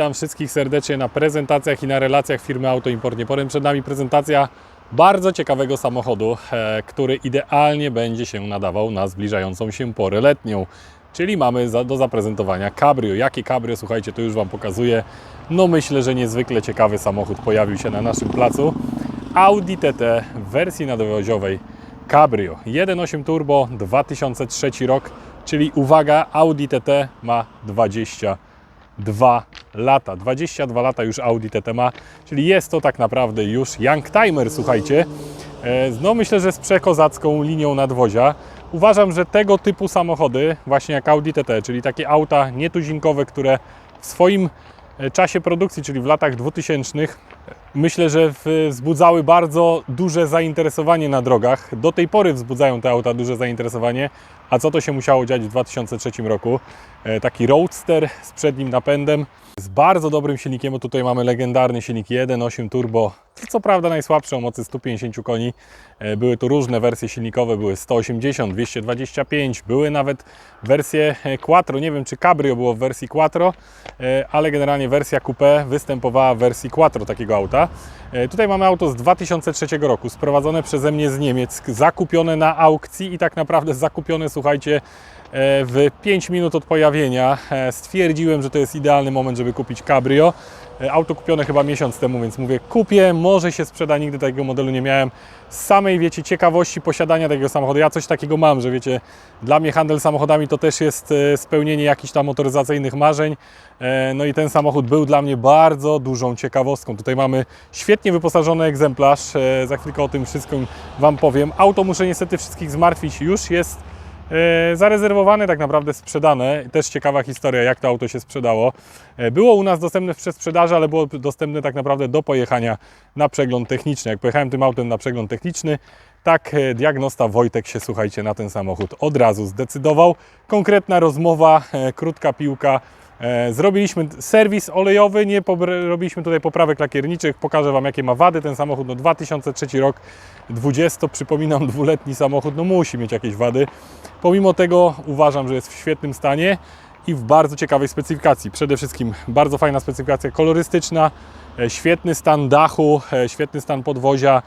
Witam wszystkich serdecznie na prezentacjach i na relacjach firmy Auto Import Nieporem. Przed nami prezentacja bardzo ciekawego samochodu, e, który idealnie będzie się nadawał na zbliżającą się porę letnią. Czyli mamy do zaprezentowania Cabrio. Jakie Cabrio? Słuchajcie, to już Wam pokazuję. No myślę, że niezwykle ciekawy samochód pojawił się na naszym placu. Audi TT w wersji nadwoziowej Cabrio 1.8 Turbo 2003 rok, czyli uwaga, Audi TT ma 22 lata. 22 lata już Audi TT ma, czyli jest to tak naprawdę już young timer, słuchajcie. E, No myślę, że z przekozacką linią nadwozia. Uważam, że tego typu samochody, właśnie jak Audi TT, czyli takie auta nietuzinkowe, które w swoim e, czasie produkcji, czyli w latach 2000, myślę, że wzbudzały bardzo duże zainteresowanie na drogach. Do tej pory wzbudzają te auta duże zainteresowanie. A co to się musiało dziać w 2003 roku? E, Taki roadster z przednim napędem, z bardzo dobrym silnikiem, bo tutaj mamy legendarny silnik 1.8 turbo, co prawda najsłabszy o mocy 150 koni. E, Były tu różne wersje silnikowe, były 180, 225, były nawet wersje e, Quattro, nie wiem czy Cabrio było w wersji Quattro, e, ale generalnie wersja Coupé występowała w wersji Quattro takiego auta. Tutaj mamy auto z 2003 roku, sprowadzone przeze mnie z Niemiec, zakupione na aukcji i tak naprawdę zakupione, słuchajcie, w 5 minut od pojawienia. E, Stwierdziłem, że to jest idealny moment, żeby kupić Cabrio. E, Auto kupione chyba miesiąc temu, więc mówię, kupię, może się sprzeda, nigdy takiego modelu nie miałem. Z samej, wiecie, ciekawości posiadania takiego samochodu. Ja coś takiego mam, że wiecie, dla mnie handel samochodami to też jest e, spełnienie jakichś tam motoryzacyjnych marzeń. E, No i ten samochód był dla mnie bardzo dużą ciekawostką. Tutaj mamy świetnie wyposażony egzemplarz. E, Za chwilkę o tym wszystkim Wam powiem. Auto muszę niestety wszystkich zmartwić. Już jest E, zarezerwowane, tak naprawdę sprzedane. Też ciekawa historia, jak to auto się sprzedało. E, Było u nas dostępne w przedsprzedaży, ale było dostępne tak naprawdę do pojechania na przegląd techniczny. Jak pojechałem tym autem na przegląd techniczny, tak e, diagnosta Wojtek się, słuchajcie, na ten samochód od razu zdecydował. Konkretna rozmowa, e, krótka piłka. E, Zrobiliśmy serwis olejowy, nie robiliśmy tutaj poprawek lakierniczych. Pokażę Wam, jakie ma wady ten samochód. No 2003 rok, 20, przypominam, dwuletni samochód, no musi mieć jakieś wady. Pomimo tego uważam, że jest w świetnym stanie i w bardzo ciekawej specyfikacji. Przede wszystkim bardzo fajna specyfikacja kolorystyczna, świetny stan dachu, e, świetny stan podwozia,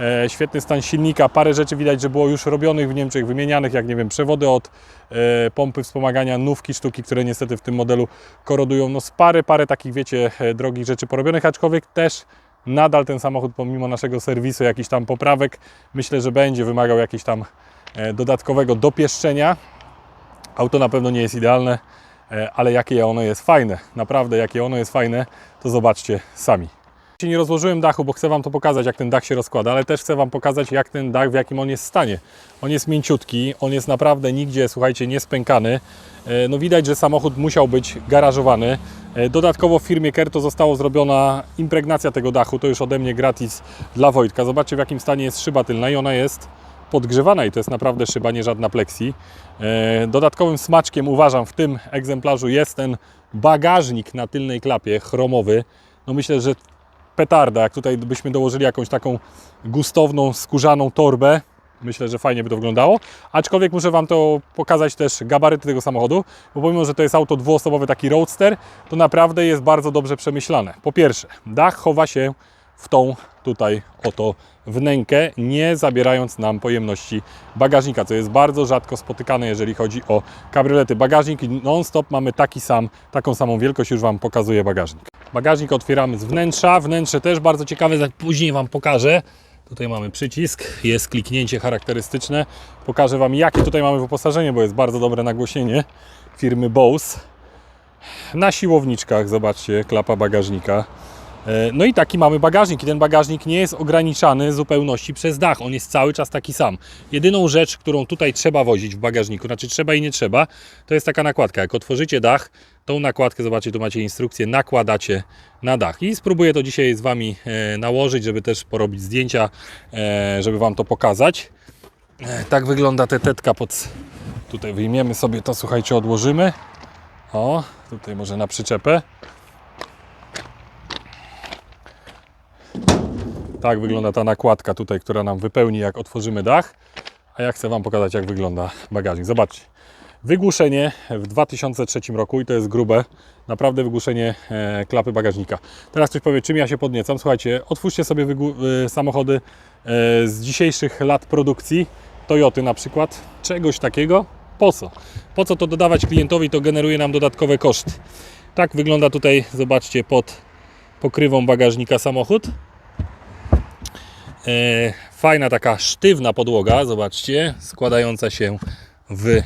e, świetny stan silnika. Parę rzeczy widać, że było już robionych w Niemczech, wymienianych, jak nie wiem, przewody od e, pompy wspomagania, nówki, sztuki, które niestety w tym modelu korodują. No z parę, parę takich, wiecie, e, drogich rzeczy porobionych, aczkolwiek też nadal ten samochód, pomimo naszego serwisu, jakichś tam poprawek, myślę, że będzie wymagał jakichś tam e, dodatkowego dopieszczenia. Auto na pewno nie jest idealne, e, ale jakie ono jest fajne. Naprawdę, jakie ono jest fajne, to zobaczcie sami. Nie rozłożyłem dachu, bo chcę Wam to pokazać, jak ten dach się rozkłada, ale też chcę Wam pokazać, jak ten dach, w jakim on jest stanie. On jest mięciutki, on jest naprawdę nigdzie, słuchajcie, nie spękany. E, No widać, że samochód musiał być garażowany. E, Dodatkowo w firmie Kerto została zrobiona impregnacja tego dachu, to już ode mnie gratis dla Wojtka. Zobaczcie, w jakim stanie jest szyba tylna i ona jest podgrzewana i to jest naprawdę szyba, nie żadna plexi. E, Dodatkowym smaczkiem uważam w tym egzemplarzu jest ten bagażnik na tylnej klapie chromowy. No myślę, że petarda, jak tutaj byśmy dołożyli jakąś taką gustowną, skórzaną torbę, myślę, że fajnie by to wyglądało. Aczkolwiek muszę Wam to pokazać też gabaryty tego samochodu, bo pomimo, że to jest auto dwuosobowy, taki roadster, to naprawdę jest bardzo dobrze przemyślane. Po pierwsze, dach chowa się w tą tutaj oto wnękę, nie zabierając nam pojemności bagażnika, co jest bardzo rzadko spotykane, jeżeli chodzi o kabriolety. Bagażnik non-stop mamy taki sam, taką samą wielkość, już Wam pokazuję bagażnik. Bagażnik otwieramy z wnętrza, wnętrze też bardzo ciekawe, później Wam pokażę. Tutaj mamy przycisk, jest kliknięcie charakterystyczne. Pokażę Wam, jakie tutaj mamy wyposażenie, bo jest bardzo dobre nagłośnienie firmy Bose. Na siłowniczkach, zobaczcie, klapa bagażnika. E, No i taki mamy bagażnik i ten bagażnik nie jest ograniczany w zupełności przez dach, on jest cały czas taki sam. Jedyną rzecz, którą tutaj trzeba wozić w bagażniku, znaczy trzeba i nie trzeba, to jest taka nakładka. Jak otworzycie dach, tą nakładkę, zobaczcie, tu macie instrukcję, nakładacie na dach. I spróbuję to dzisiaj z Wami e, nałożyć, żeby też porobić zdjęcia, e, żeby Wam to pokazać. Tak wygląda tetetka pod... Tutaj wyjmiemy sobie to, słuchajcie, odłożymy. O, tutaj może na przyczepę. Tak wygląda ta nakładka tutaj, która nam wypełni jak otworzymy dach. A ja chcę Wam pokazać jak wygląda bagażnik. Zobaczcie. wygłuszenie w 2003 roku i to jest grube, naprawdę wygłuszenie e, klapy bagażnika. Teraz ktoś powie, czym ja się podniecam. Słuchajcie, otwórzcie sobie e, samochody e, z dzisiejszych lat produkcji, Toyoty na przykład, czegoś takiego. Po co? Po co to dodawać klientowi? To generuje nam dodatkowe koszty. Tak wygląda tutaj, zobaczcie, pod pokrywą bagażnika samochód. E, fajna taka sztywna podłoga, zobaczcie, składająca się w, e,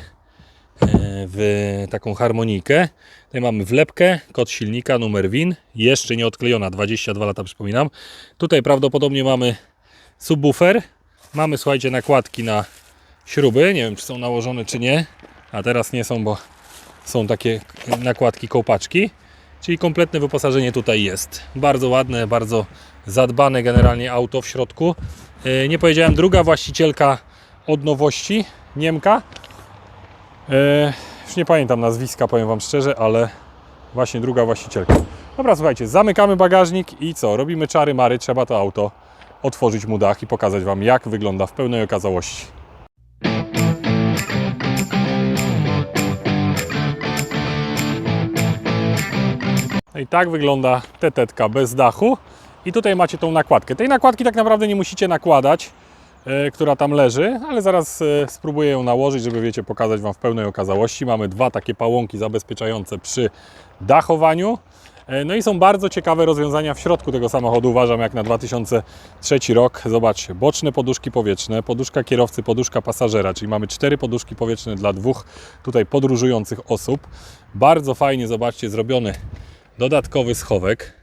w taką harmonijkę. Tutaj mamy wlepkę, kod silnika, numer WIN, jeszcze nie odklejona, 22 lata przypominam. Tutaj prawdopodobnie mamy subwoofer, mamy słuchajcie nakładki na śruby, nie wiem czy są nałożone czy nie, a teraz nie są, bo są takie nakładki kołpaczki. Czyli kompletne wyposażenie tutaj jest. Bardzo ładne, bardzo zadbane generalnie auto w środku. Yy, Nie powiedziałem, druga właścicielka od nowości, Niemka. Yy, Już nie pamiętam nazwiska, powiem Wam szczerze, ale właśnie druga właścicielka. Dobra, słuchajcie, zamykamy bagażnik i co? Robimy czary mary, trzeba to auto otworzyć mu dach i pokazać Wam, jak wygląda w pełnej okazałości. No i tak wygląda tetetka bez dachu. I tutaj macie tą nakładkę. Tej nakładki tak naprawdę nie musicie nakładać, e, która tam leży, ale zaraz e, spróbuję ją nałożyć, żeby wiecie, pokazać Wam w pełnej okazałości. Mamy dwa takie pałąki zabezpieczające przy dachowaniu. E, No i są bardzo ciekawe rozwiązania w środku tego samochodu, uważam, jak na 2003 rok. Zobaczcie, boczne poduszki powietrzne, poduszka kierowcy, poduszka pasażera, czyli mamy cztery poduszki powietrzne dla dwóch tutaj podróżujących osób. Bardzo fajnie, zobaczcie, zrobiony dodatkowy schowek.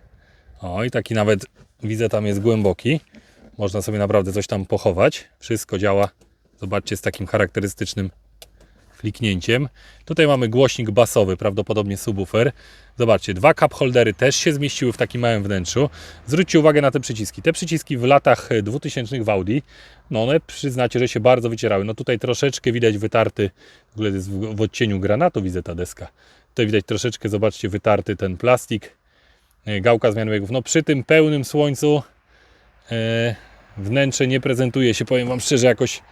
O, i taki nawet widzę tam jest głęboki. Można sobie naprawdę coś tam pochować. Wszystko działa, zobaczcie, z takim charakterystycznym kliknięciem. Tutaj mamy głośnik basowy, prawdopodobnie subwoofer. Zobaczcie, dwa cup holdery też się zmieściły w takim małym wnętrzu. Zwróćcie uwagę na te przyciski. Te przyciski w latach e, 2000 w Audi, no one przyznacie, że się bardzo wycierały. No tutaj troszeczkę widać wytarty, w ogóle jest w, w odcieniu granatu widzę ta deska. Tutaj widać troszeczkę, zobaczcie, wytarty ten plastik. E, Gałka zmiany biegów. No przy tym pełnym słońcu e, wnętrze nie prezentuje się, powiem Wam szczerze, jakoś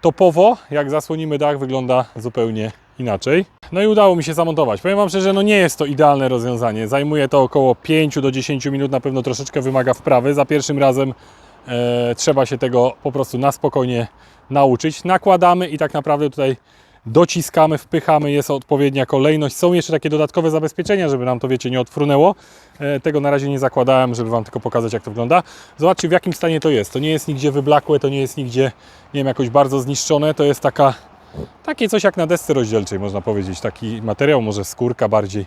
topowo. Jak zasłonimy dach, wygląda zupełnie inaczej. No i udało mi się zamontować. Powiem Wam szczerze, no nie jest to idealne rozwiązanie. Zajmuje to około 5 do 10 minut, na pewno troszeczkę wymaga wprawy. Za pierwszym razem e, trzeba się tego po prostu na spokojnie nauczyć. Nakładamy i tak naprawdę tutaj dociskamy, wpychamy, jest odpowiednia kolejność. Są jeszcze takie dodatkowe zabezpieczenia, żeby nam to, wiecie, nie odfrunęło. E, Tego na razie nie zakładałem, żeby Wam tylko pokazać, jak to wygląda. Zobaczcie, w jakim stanie to jest. To nie jest nigdzie wyblakłe, to nie jest nigdzie, nie wiem, jakoś bardzo zniszczone. To jest taka, takie coś jak na desce rozdzielczej, można powiedzieć. Taki materiał, może skórka bardziej.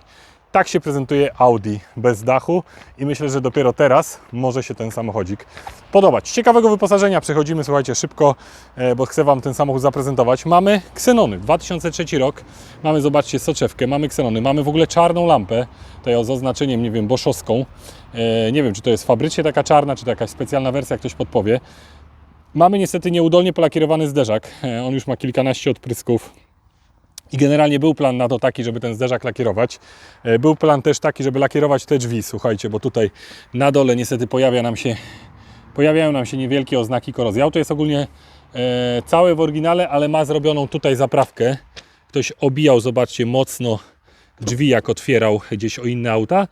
Tak się prezentuje Audi bez dachu i myślę, że dopiero teraz może się ten samochodzik podobać. Z ciekawego wyposażenia przechodzimy, słuchajcie, szybko, e, bo chcę Wam ten samochód zaprezentować. Mamy ksenony, 2003 rok, mamy, zobaczcie, soczewkę, mamy ksenony, mamy w ogóle czarną lampę, tutaj z oznaczeniem, nie wiem, boszowską. E, Nie wiem, czy to jest fabrycznie taka czarna, czy to jakaś specjalna wersja, ktoś podpowie. Mamy niestety nieudolnie polakierowany zderzak, E, on już ma kilkanaście odprysków, i generalnie był plan na to taki, żeby ten zderzak lakierować. E, Był plan też taki, żeby lakierować te drzwi, słuchajcie, bo tutaj na dole niestety pojawia nam się, pojawiają nam się niewielkie oznaki korozji. Auto jest ogólnie e, całe w oryginale, ale ma zrobioną tutaj zaprawkę. Ktoś obijał, zobaczcie, mocno drzwi, jak otwierał gdzieś o inne auta.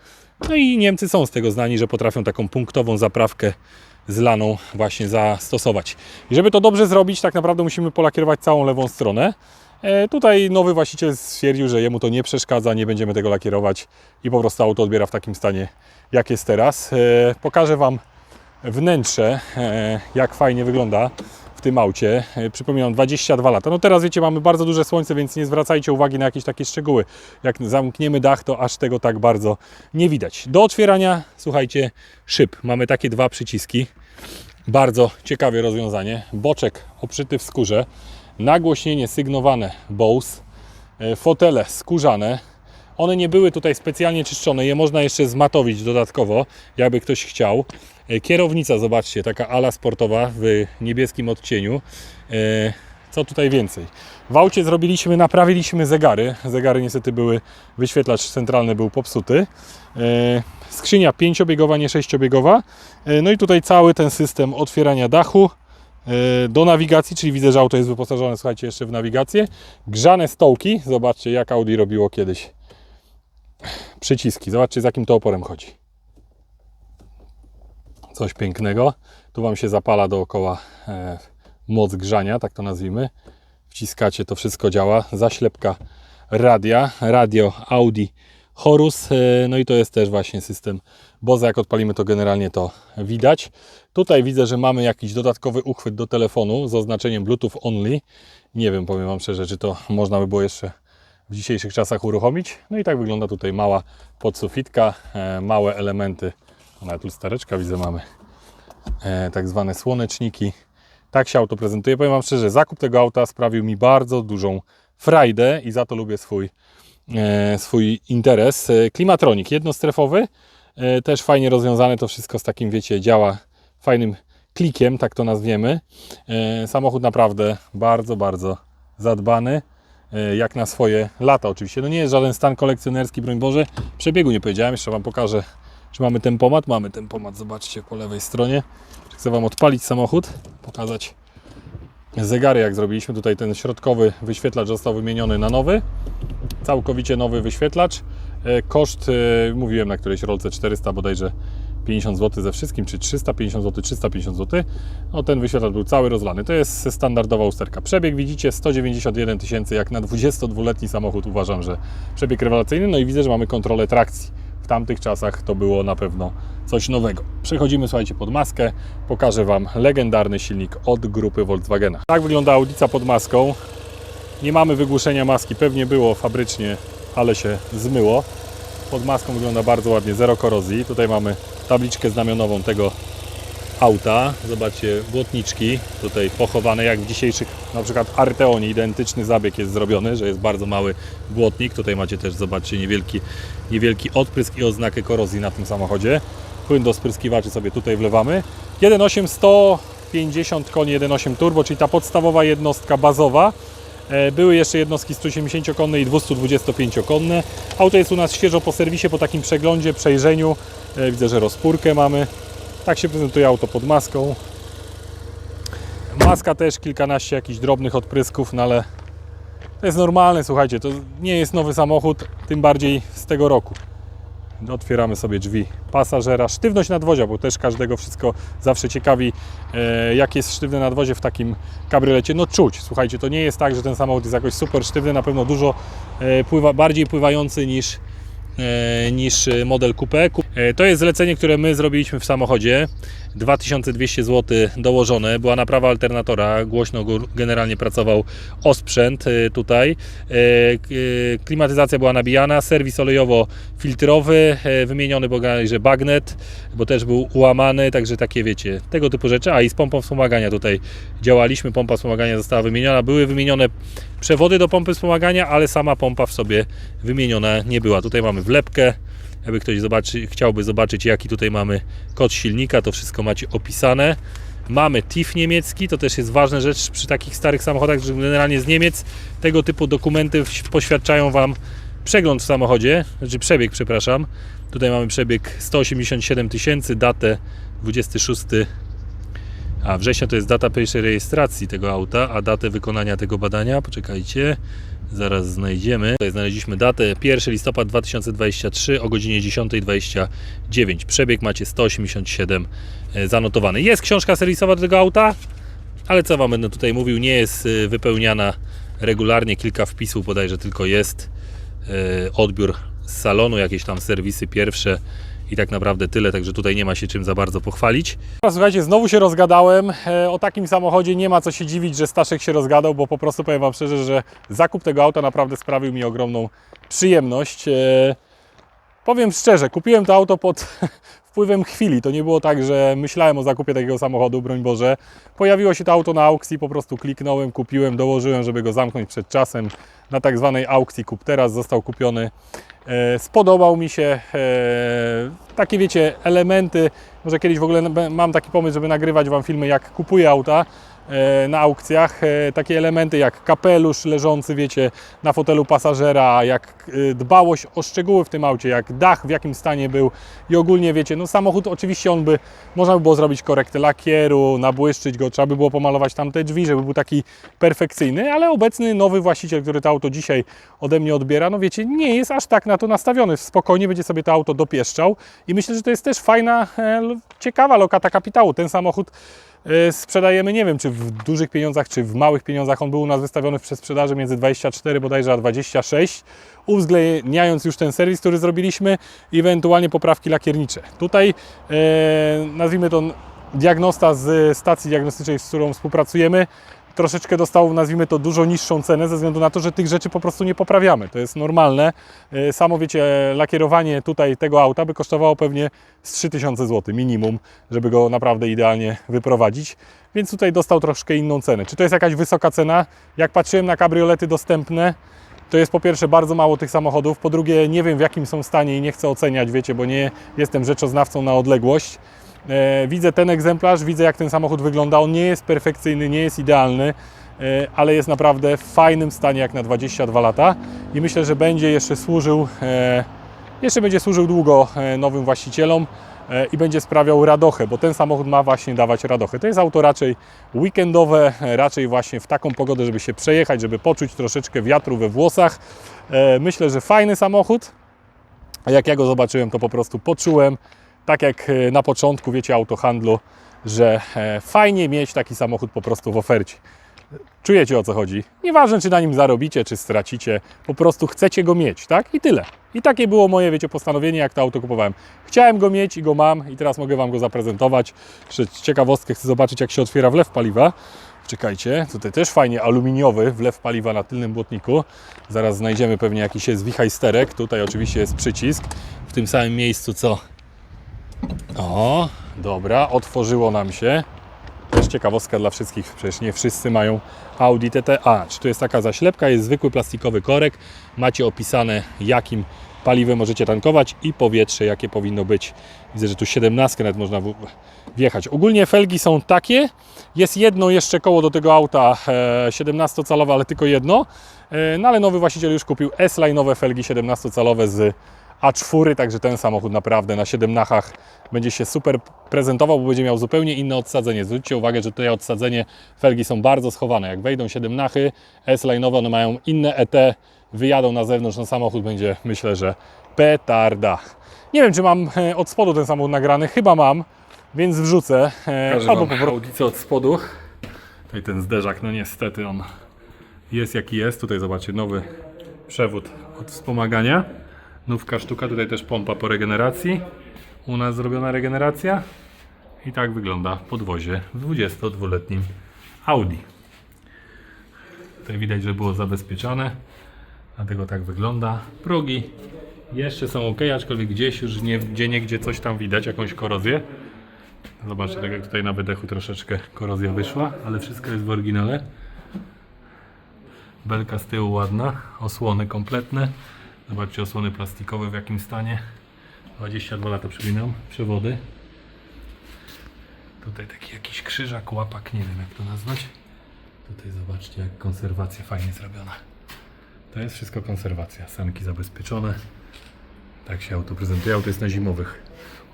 No i Niemcy są z tego znani, że potrafią taką punktową zaprawkę z laną właśnie zastosować. I żeby to dobrze zrobić, tak naprawdę musimy polakierować całą lewą stronę. E, Tutaj nowy właściciel stwierdził, że jemu to nie przeszkadza, nie będziemy tego lakierować i po prostu auto odbiera w takim stanie, jak jest teraz. E, Pokażę Wam wnętrze, e, jak fajnie wygląda w tym aucie. Przypominam, 22 lata. No teraz wiecie, mamy bardzo duże słońce, więc nie zwracajcie uwagi na jakieś takie szczegóły. Jak zamkniemy dach, to aż tego tak bardzo nie widać. Do otwierania, słuchajcie, szyb. Mamy takie dwa przyciski. Bardzo ciekawe rozwiązanie. Boczek obszyty w skórze, nagłośnienie sygnowane Bose, e, fotele skórzane. One nie były tutaj specjalnie czyszczone, je można jeszcze zmatowić dodatkowo, jakby ktoś chciał. E, Kierownica, zobaczcie, taka ala sportowa w niebieskim odcieniu. E, Co tutaj więcej? W aucie zrobiliśmy, naprawiliśmy zegary. Zegary niestety były, wyświetlacz centralny był popsuty. Skrzynia pięciobiegowa, nie sześciobiegowa. No i tutaj cały ten system otwierania dachu, do nawigacji, czyli widzę, że auto jest wyposażone, słuchajcie, jeszcze w nawigację. Grzane stołki, zobaczcie jak Audi robiło kiedyś. Przyciski, zobaczcie z jakim to oporem chodzi. Coś pięknego. Tu Wam się zapala dookoła e, moc grzania, tak to nazwijmy. Wciskacie, to wszystko działa. Zaślepka radia, radio Audi Horus. e, No i to jest też właśnie system Boza. Jak odpalimy, to generalnie to widać. Tutaj widzę, że mamy jakiś dodatkowy uchwyt do telefonu z oznaczeniem Bluetooth Only. Nie wiem, powiem Wam szczerze, czy to można by było jeszcze w dzisiejszych czasach uruchomić. No i tak wygląda tutaj mała podsufitka, e, małe elementy. Nawet lustereczka widzę mamy. E, tak zwane słoneczniki. Tak się auto prezentuje. Powiem Wam szczerze, zakup tego auta sprawił mi bardzo dużą frajdę i za to lubię swój, swój interes. E, Klimatronik jednostrefowy, e, też fajnie rozwiązane to wszystko z takim, wiecie, działa fajnym klikiem, tak to nazwiemy. E, Samochód naprawdę bardzo, bardzo zadbany, e, jak na swoje lata oczywiście. No nie jest żaden stan kolekcjonerski, broń Boże. Przebiegu nie powiedziałem, jeszcze Wam pokażę, czy mamy tempomat. Mamy tempomat, zobaczcie po lewej stronie. Chcę Wam odpalić samochód, pokazać zegary, jak zrobiliśmy. Tutaj ten środkowy wyświetlacz został wymieniony na nowy. Całkowicie nowy wyświetlacz. E, Koszt, e, mówiłem na którejś rolce 400 bodajże 50 zł ze wszystkim, czy 350 zł, 350 zł. No ten wyświetlacz był cały rozlany. To jest standardowa usterka. Przebieg widzicie 191 tysięcy, jak na 22-letni samochód uważam, że przebieg rewelacyjny. No i widzę, że mamy kontrolę trakcji. W tamtych czasach to było na pewno coś nowego. Przechodzimy, słuchajcie, pod maskę. Pokażę Wam legendarny silnik od grupy Volkswagena. Tak wygląda audica pod maską. Nie mamy wygłuszenia maski, pewnie było fabrycznie, ale się zmyło. Pod maską wygląda bardzo ładnie, zero korozji. Tutaj mamy tabliczkę znamionową tego auta. Zobaczcie, błotniczki tutaj pochowane, jak w dzisiejszych na przykład Arteonie. Identyczny zabieg jest zrobiony, że jest bardzo mały błotnik. Tutaj macie też, zobaczcie, niewielki, niewielki odprysk i oznakę korozji na tym samochodzie. Płyn do spryskiwaczy sobie tutaj wlewamy. 1.8 150 koni 1.8 turbo, czyli ta podstawowa jednostka bazowa. E, Były jeszcze jednostki 180-konne i 225-konne. Auto jest u nas świeżo po serwisie, po takim przeglądzie, przejrzeniu. E, Widzę, że rozpórkę mamy. Tak się prezentuje auto pod maską. Maska też kilkanaście jakichś drobnych odprysków, no ale to jest normalne, słuchajcie, to nie jest nowy samochód, tym bardziej z tego roku. Otwieramy sobie drzwi pasażera. Sztywność nadwozia, bo też każdego wszystko zawsze ciekawi, e, jak jest sztywne nadwozie w takim kabriolecie. No czuć, słuchajcie, to nie jest tak, że ten samochód jest jakoś super sztywny, na pewno dużo e, pływa, bardziej pływający niż, e, niż model Coupe. To jest zlecenie, które my zrobiliśmy w samochodzie. 2200 zł dołożone, była naprawa alternatora, głośno generalnie pracował osprzęt e, tutaj. K- e, Klimatyzacja była nabijana, serwis olejowo-filtrowy, wymieniony bodajże bagnet, bo też był ułamany, także takie wiecie, tego typu rzeczy. A i z pompą wspomagania tutaj działaliśmy, pompa wspomagania została wymieniona, były wymienione przewody do pompy wspomagania, ale sama pompa w sobie wymieniona nie była. Tutaj mamy wlepkę, jakby ktoś zobaczy, chciałby zobaczyć, jaki tutaj mamy kod silnika, to wszystko macie opisane. Mamy TIF niemiecki, to też jest ważna rzecz przy takich starych samochodach, że generalnie z Niemiec tego typu dokumenty poświadczają Wam przegląd w samochodzie, znaczy przebieg, przepraszam. Tutaj mamy przebieg 187 tysięcy, datę 26 a września to jest data pierwszej rejestracji tego auta, a datę wykonania tego badania, poczekajcie, zaraz znajdziemy. Tutaj znaleźliśmy datę 1 listopad 2023 o godzinie 10.29. Przebieg macie 187 e, zanotowany. Jest książka serwisowa do tego auta, ale co Wam będę tutaj mówił, nie jest e, wypełniana regularnie, kilka wpisów bodajże tylko jest. E, Odbiór z salonu, jakieś tam serwisy pierwsze i tak naprawdę tyle, także tutaj nie ma się czym za bardzo pochwalić. Słuchajcie, znowu się rozgadałem. E, O takim samochodzie nie ma co się dziwić, że Staszek się rozgadał, bo po prostu powiem Wam szczerze, że zakup tego auta naprawdę sprawił mi ogromną przyjemność. E, Powiem szczerze, kupiłem to auto pod wpływem chwili. To nie było tak, że myślałem o zakupie takiego samochodu, broń Boże. Pojawiło się to auto na aukcji, po prostu kliknąłem, kupiłem, dołożyłem, żeby go zamknąć przed czasem. Na tak zwanej aukcji kup teraz został kupiony. E, Spodobał mi się e, takie, wiecie, elementy. Może kiedyś w ogóle mam taki pomysł, żeby nagrywać Wam filmy, jak kupuję auta. E, na aukcjach e, takie elementy jak kapelusz leżący, wiecie, na fotelu pasażera, jak e, dbałość o szczegóły w tym aucie, jak dach w jakim stanie był i ogólnie wiecie, no samochód oczywiście on by, można by było zrobić korektę lakieru, nabłyszczyć go, trzeba by było pomalować tam te drzwi, żeby był taki perfekcyjny, ale obecny nowy właściciel, który to auto dzisiaj ode mnie odbiera, no wiecie, nie jest aż tak na to nastawiony, spokojnie będzie sobie to auto dopieszczał i myślę, że to jest też fajna, ciekawa lokata kapitału. Ten samochód sprzedajemy, nie wiem, czy w dużych pieniądzach, czy w małych pieniądzach. On był u nas wystawiony w przesprzedaży między 24 bodajże a 26, uwzględniając już ten serwis, który zrobiliśmy i ewentualnie poprawki lakiernicze. Tutaj e, nazwijmy to diagnosta z stacji diagnostycznej, z którą współpracujemy, troszeczkę dostał, nazwijmy to, dużo niższą cenę ze względu na to, że tych rzeczy po prostu nie poprawiamy. To jest normalne. E, Samo wiecie, lakierowanie tutaj tego auta by kosztowało pewnie z 3000 zł minimum, żeby go naprawdę idealnie wyprowadzić. Więc tutaj dostał troszkę inną cenę. Czy to jest jakaś wysoka cena? Jak patrzyłem na kabriolety dostępne, to jest po pierwsze bardzo mało tych samochodów, po drugie nie wiem w jakim są stanie i nie chcę oceniać, wiecie, bo nie jestem rzeczoznawcą na odległość. E, widzę ten egzemplarz, widzę jak ten samochód wygląda. On nie jest perfekcyjny, nie jest idealny, e, ale jest naprawdę w fajnym stanie jak na 22 lata i myślę, że będzie jeszcze służył, e, jeszcze będzie służył długo nowym właścicielom i będzie sprawiał radochę, bo ten samochód ma właśnie dawać radochę. To jest auto raczej weekendowe, raczej właśnie w taką pogodę, żeby się przejechać, żeby poczuć troszeczkę wiatru we włosach. Myślę, że fajny samochód. Jak ja go zobaczyłem, to po prostu poczułem, tak jak e, na początku, wiecie, autohandlu, że e, fajnie mieć taki samochód po prostu w ofercie. Czujecie o co chodzi? Nieważne, czy na nim zarobicie, czy stracicie, po prostu chcecie go mieć, tak? I tyle. I takie było moje, wiecie, postanowienie, jak to auto kupowałem. Chciałem go mieć i go mam i teraz mogę Wam go zaprezentować. Ciekawostkę, chcę zobaczyć, jak się otwiera wlew paliwa. Czekajcie, tutaj też fajnie aluminiowy wlew paliwa na tylnym błotniku. Zaraz znajdziemy pewnie jakiś jest wichajsterek. Tutaj oczywiście jest przycisk w tym samym miejscu, co... O, dobra, otworzyło nam się. Też ciekawostka dla wszystkich, przecież nie wszyscy mają Audi TT. A, czy tu jest taka zaślepka, jest zwykły plastikowy korek. Macie opisane jakim paliwem możecie tankować i powietrze jakie powinno być. Widzę, że tu 17 nawet można wjechać. Ogólnie felgi są takie. Jest jedno jeszcze koło do tego auta e, 17-calowe, ale tylko jedno. E, no ale nowy właściciel już kupił S-Line'owe felgi 17-calowe z A4, także ten samochód naprawdę na 7 nachach będzie się super prezentował, bo będzie miał zupełnie inne odsadzenie. Zwróćcie uwagę, że tutaj odsadzenie felgi są bardzo schowane. Jak wejdą 7 nachy S-Line'owe, one mają inne ET, wyjadą na zewnątrz, no samochód będzie, myślę, że petarda. Nie wiem, czy mam e, od spodu ten samochód nagrany, chyba mam, więc wrzucę. e, Albo po prostu od spodu. Tutaj ten zderzak, no niestety on jest jaki jest. Tutaj zobaczcie, nowy przewód od wspomagania. Nówka sztuka, tutaj też pompa po regeneracji. U nas zrobiona regeneracja. I tak wygląda podwozie w 22-letnim Audi. Tutaj widać, że było zabezpieczone. Dlatego tak wygląda. Progi jeszcze są ok, aczkolwiek gdzieś już nie, gdzie niegdzie coś tam widać, jakąś korozję. Zobaczcie, tak jak tutaj na wydechu troszeczkę korozja wyszła, ale wszystko jest w oryginale. Belka z tyłu ładna, osłony kompletne. Zobaczcie osłony plastikowe w jakim stanie. 22 lata przypominam, przewody. Tutaj taki jakiś krzyżak, łapak, nie wiem jak to nazwać. Tutaj zobaczcie jak konserwacja fajnie zrobiona. To jest wszystko konserwacja, sanki zabezpieczone. Tak się auto prezentuje. Auto jest na zimowych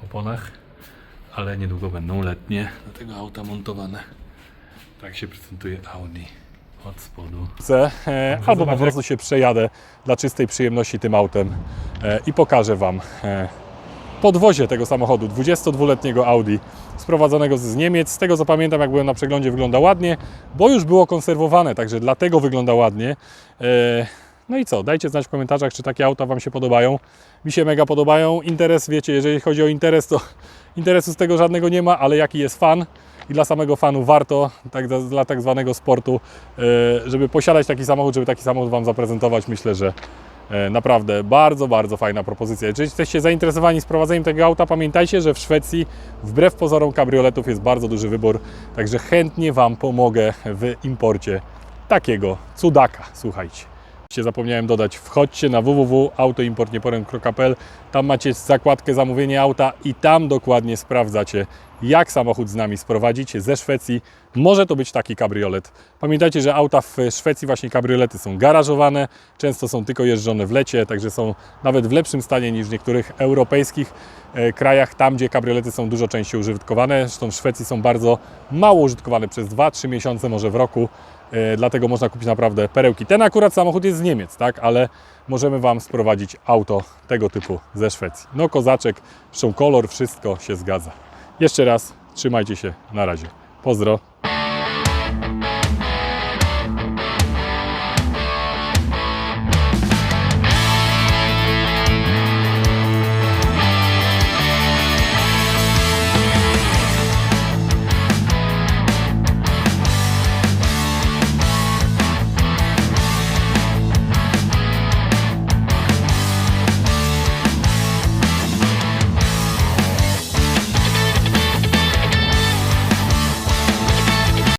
oponach, ale niedługo będą letnie do tego auta montowane. Tak się prezentuje Audi od spodu. Chcę, e, albo po prostu się przejadę dla czystej przyjemności tym autem e, i pokażę Wam e, podwozie tego samochodu, 22-letniego Audi, sprowadzonego z Niemiec. Z tego co pamiętam, jak byłem na przeglądzie, wygląda ładnie, bo już było konserwowane, także dlatego wygląda ładnie. E, No i co, dajcie znać w komentarzach, czy takie auta Wam się podobają. Mi się mega podobają. Interes, wiecie, jeżeli chodzi o interes, to interesu z tego żadnego nie ma, ale jaki jest fan i dla samego fanu warto, tak, dla tak zwanego sportu, e, żeby posiadać taki samochód, żeby taki samochód Wam zaprezentować, myślę, że E, Naprawdę bardzo, bardzo fajna propozycja. Jeżeli jesteście zainteresowani sprowadzeniem tego auta, pamiętajcie, że w Szwecji wbrew pozorom kabrioletów jest bardzo duży wybór, także chętnie Wam pomogę w imporcie takiego cudaka. Słuchajcie. Zapomniałem dodać, wchodźcie na www.autoimportnieporem.pl Tam macie zakładkę zamówienie auta i tam dokładnie sprawdzacie, jak samochód z nami sprowadzić ze Szwecji. Może to być taki kabriolet. Pamiętajcie, że auta w Szwecji, właśnie kabriolety, są garażowane, często są tylko jeżdżone w lecie, także są nawet w lepszym stanie niż w niektórych europejskich e, krajach, tam gdzie kabriolety są dużo częściej użytkowane. Zresztą w Szwecji są bardzo mało użytkowane przez 2-3 miesiące, może w roku. E, Dlatego można kupić naprawdę perełki. Ten akurat samochód jest z Niemiec, tak? Ale możemy Wam sprowadzić auto tego typu ze Szwecji. No kozaczek, zresztą kolor, wszystko się zgadza. Jeszcze raz, trzymajcie się, na razie. Pozdro.